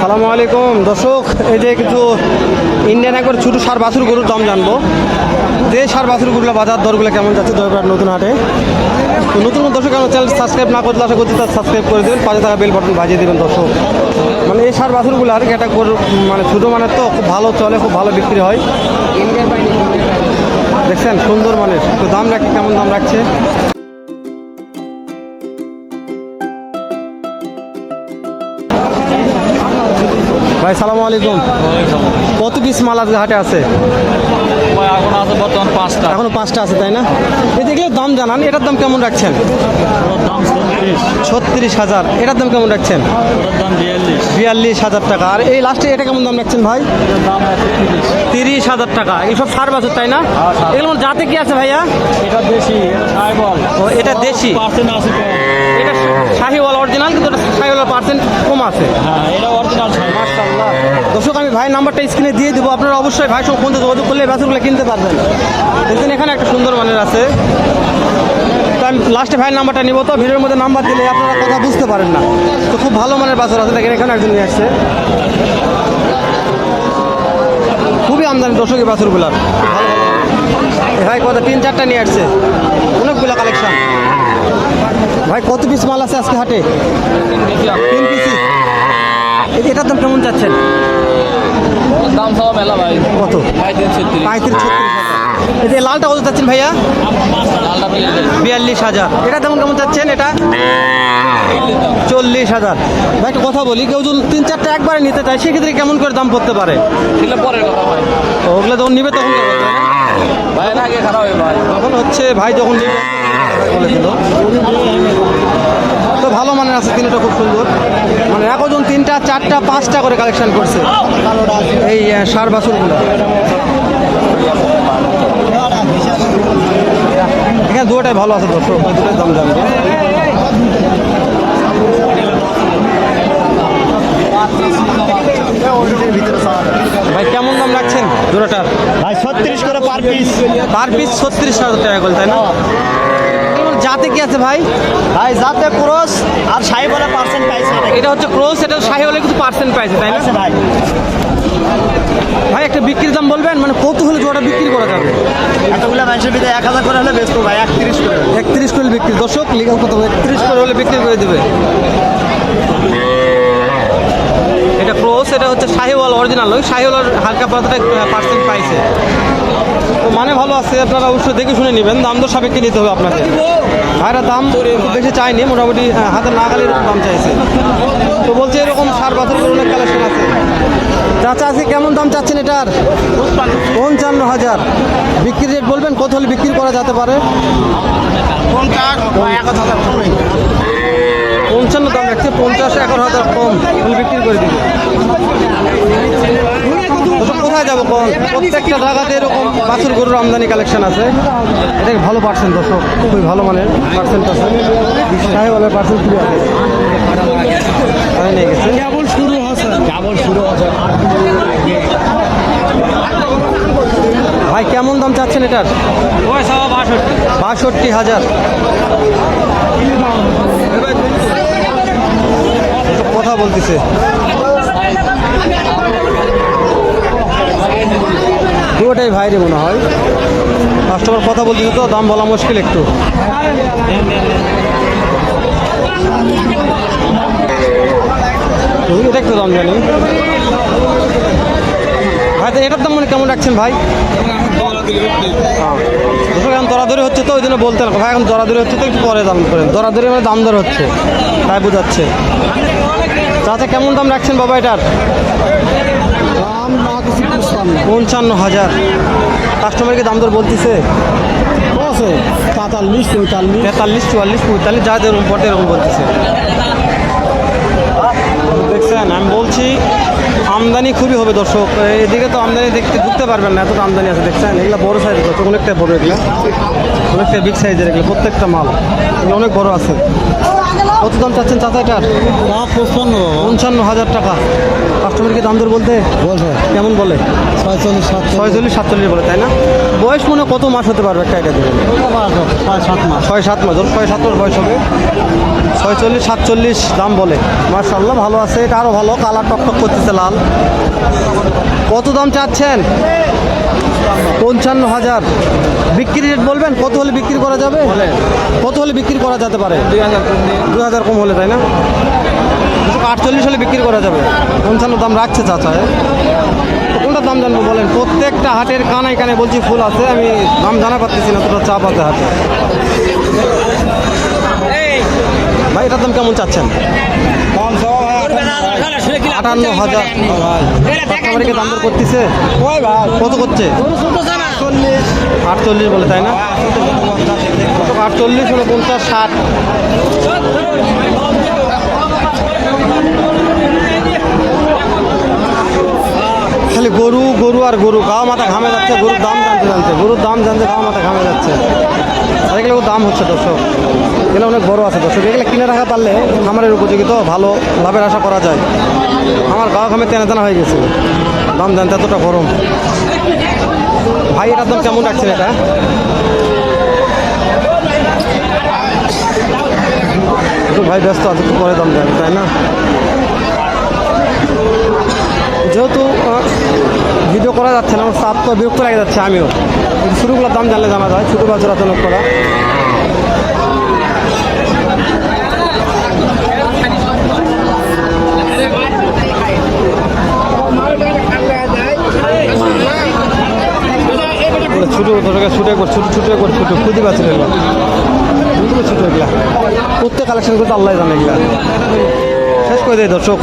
সালামু আলাইকুম। দর্শক, এই যে কিছু ইন্ডিয়ান একবার ছোটো সার, বাছুর গরুর দাম জানব। যে সার বাছুরগুলো বাজার দরগুলো কেমন যাচ্ছে দরবার নতুন হাটে। তো নতুন দর্শক আমার চ্যানেল সাবস্ক্রাইব না করলে আশা করছি তার সাবস্ক্রাইব করে দেবেন, পাশে থাকা বেল বাটন বাজিয়ে দেবেন দর্শক। মানে এই সার বাছুরগুলো আর কি, একটা মানে ছোটো মানে তো, খুব ভালো চলে, খুব ভালো বিক্রি হয়। দেখছেন, সুন্দর মানের। তো দাম রাখি কেমন দাম রাখছে? ভাই, সালামু আলাইকুম। কত পিস মাল আজকে হাটে আছে? এখন বর্তমান পাঁচটা এখনও পাঁচটা আছে, তাই না? এই দেখলে দাম জানান, এটার দাম কেমন রাখছেন? ছত্রিশ হাজার, এটার দাম কেমন রাখছেন? বিয়াল্লিশ হাজার টাকা। আর এই লাস্টে এটা কেমন দাম রাখছেন ভাই? তিরিশ হাজার টাকা। এইসব সার বছর, তাই না? এগুলো যাতে কি আছে ভাইয়া? এটা দেশি ও, এটা দেশি। এটা শাহিওয়াল অরিজিনাল কিন্তু এটা শাহিওয়ালার পার্সেন্ট কম আছে। হ্যাঁ এটা অরিজিনাল দর্শক, আমি ভাই নাম্বারটা স্ক্রিনে দিয়ে দেবো। আপনারা অবশ্যই ভাই সব ফোন যোগাযোগ করলে বাছুরগুলো কিনতে পারবেন। দেখছেন, এখানে একটা সুন্দর মানের আছে। তো আমি লাস্টে ভাইয়ের নাম্বারটা নিব। তো ভিডিওর মধ্যে নাম্বার দিলে আপনারা কথা বুঝতে পারেন না। তো খুব ভালো মানের বাছুর আছে। দেখেন, এখানে একজন নিয়ে আসছে। খুবই আমদানি দর্শক এই বাছুরগুলার ভাই কত? তিন, চারটা নিয়ে আসছে। অনেকগুলো কালেকশন ভাই, কত পিস মাল আছে আজকে হাটে? তিন পিসি এটার দাম কেমন যাচ্ছেন দাম সব মেলা ভাই। কত? পঁয়ত্রিশ ছত্রিশ। এই লালটা কত চাচ্ছেন ভাইয়া? বিয়াল্লিশ। হাজার। এটা তেমন কেমন চাচ্ছেন এটা? চল্লিশ হাজার। ভাই একটা কথা বলি কেউ যদি তিন চারটা একবারে নিতে চায় সেক্ষেত্রে কেমন করে দাম পড়তে পারে? পরের কথা ভাই। ওগুলো যখন নিবে তখন আগে খারাপ ভাই। তখন হচ্ছে ভাই যখন নিবে বলে দিল তো ভালো মানের আছে তিনটা খুব সুন্দর। মানে এখন তিনটা চারটা পাঁচটা করে কালেকশন করছে। এই সার বাছুরগুলো। এখানে দুটোটাই ভালো আছে দর্শক। দুটোর দাম জানবে। ভাই কেমন দাম রাখছেন জোড়াটার? ভাই ছত্রিশ করে পার পিস পার পিস ছত্রিশ হাজার টাকা করে তাই না? জাতে কি আছে ভাই? ভাই যাতে ক্রস আর সাই বলে পার্সেন্ট পাইছে এটা হচ্ছে ক্রোস এটা হলে কিন্তু পার্সেন্ট পাইছে তাই না? ভাই। ভাই একটা বিক্রির দাম বলবেন? মানে কত হলে জোড়া বিক্রি করা যাবে? এতগুলো মানুষের ভিতরে এক হাজার করে হলে বেচবো ভাই একত্রিশ করে। একত্রিশ করে বিক্রি। দর্শক লিগাল কত একত্রিশ করে হলে বিক্রি করে দেবে। এটা ক্রোস এটা হচ্ছে শাহিওয়াল অরিজিনাল ওই শাহিওয়ালার হালকা পাতলা পার্সেন্ট পাইছে মানে ভালো আছে, আপনারা অবশ্যই দেখে শুনে নেবেন। দাম দর সাপেক্ষে নিতে হবে আপনাকে। ভাইরা দাম বেশি চাইনি মোটামুটি হাতে নাগালের দাম চাইছে। তো বলছে এরকম সার পাথর অনেক কালেকশন আছে। চাচা আছে কেমন দাম চাচ্ছেন এটার? পঞ্চান্ন হাজার। বিক্রি রেট বলবেন, কত হলে বিক্রি করা যেতে পারে? পঞ্চান্ন দাম রাখছে পঞ্চাশ এগারো হাজার কম। হলে বিক্রি করে দিবে। কোথায় যাব কম প্রত্যেকটা জায়গাতে এরকম বাছুর গরুর আমদানি কালেকশন আছে। এটা ভালো পার্সেন্ট দর্শক খুবই ভালো মানের পার্সেন্ট আছে। সাহেবের পার্সেন্ট খুবই আছে। তাই নিয়ে গেছে। কেবল শুরু হচ্ছে কেবল শুরু হচ্ছে ভাই কেমন দাম চাচ্ছেন এটার? বাষট্টি। বাষট্টি হাজার। কথা বলতেছে। পুরোটাই ভাইরে মনে হয়। কাস্টমার কথা বলতেছে তো, দাম বলা মুশকিল একটু। এটা একটু দাম জানি। ভাই এটার দাম মানে কেমন রাখছেন ভাই? এখন দরাদরি হচ্ছে তো, ওই জন্য বলতে ভাই, এখন দরাদরি হচ্ছে তো, একটু পরে দাম করেন। দরাদরি মানে দাম দর হচ্ছে, তাই বোঝাচ্ছে। চাচা কেমন দাম রাখছেন বাবা এটার? পঞ্চান্ন হাজার। কাস্টমারকে দাম দর বলতেছে? তেতাল্লিশ পঁয়তাল্লিশ তেতাল্লিশ চুয়াল্লিশ পঁয়তাল্লিশ যা যেরকম পড়ে এরকম বলতেছে। দেখছেন আমি বলছি আমদানি খুবই হবে দর্শক। এদিকে তো আমদানি দেখতে ঢুকতে পারবেন না এতটা আমদানি আছে দেখছেন? এগুলো বড় সাইজের দর্শক অনেকটা বড় এগুলো। অনেকটা বিগ সাইজের এগুলো প্রত্যেকটা মাল। এগুলো অনেক বড় আছে। কত দাম চাচ্ছেন চাচা এটার পঞ্চান্ন পঞ্চান্ন হাজার টাকা। কাস্টমারকে দাম দর বলতে? বলছে। কেমন বলে? ছয়চল্লিশ চল্লিশ ছয়চল্লিশ সাতচল্লিশ বলে তাই না? বয়স মনে কত মাস হতে পারবে একটা এটা দেবেন ছয় সাত মাস। ছয় সাত মাস ওর ছয় সাত মাস বয়স হবে। ছয়চল্লিশ সাতচল্লিশ দাম বলে। মার্শাল্লাহ ভালো আছে। এটা আরও ভালো কালার টকটক করতেছে লাল। কত দাম চাচ্ছেন? পঞ্চান্ন হাজার। বিক্রি রেট বলবেন? কত হলে বিক্রি করা যাবে? কত হলে বিক্রি করা যেতে পারে? দুই হাজার কম দু হাজার কম হলে তাই না? আটচল্লিশ হলে বিক্রি করা যাবে। পঞ্চান্ন দাম রাখছে চাচা দাম জানব বলেন, প্রত্যেকটা হাটের কানায় কানে বলছি ফুল আছে, আমি দাম জানা পাচ্ছি না তোটা চাপ আছে হাটে ভাই, এটার দাম কেমন চাচ্ছেন? আটান্ন হাজার। দাম করতেছে? কত করছে? আটচল্লিশ বলে, তাই না? আটচল্লিশ হলো পঞ্চাশ, ষাট। আর গরু গাও মাথা ঘামে যাচ্ছে, গরুর দাম জানতে জানতে। গরুর দাম জানতে গাও মাথা ঘামে যাচ্ছে। আর এগুলো দাম হচ্ছে দর্শক। এগুলো অনেক বড় আছে দর্শক। এগুলো কিনে রাখা পারলে খামারের উপযোগী তো, ভালো লাভের আশা করা যায়। আমার গাও ঘামে তেনা তেনা হয়ে গেছে। দাম জানতে এতটা গরম। ভাই, এটার দাম কেমন রাখছেন এটা? ভাই ব্যস্ত আছে, একটু পরে দাম দেন, তাই না? যেহেতু ভিডিও করা যাচ্ছে না, আমার চাপ তো বিরক্ত লাগে যাচ্ছে আমিও। শুরুগুলোর দাম জানলে জানা যায়, ছোটো বাচ্চারা তনক করা। ছোটো ছুটে ছোটো ছোটো এগুলা। প্রত্যেক কালেকশন করতে আল্লাহ জানে এগুলা। শেষ করে দেয় দর্শক।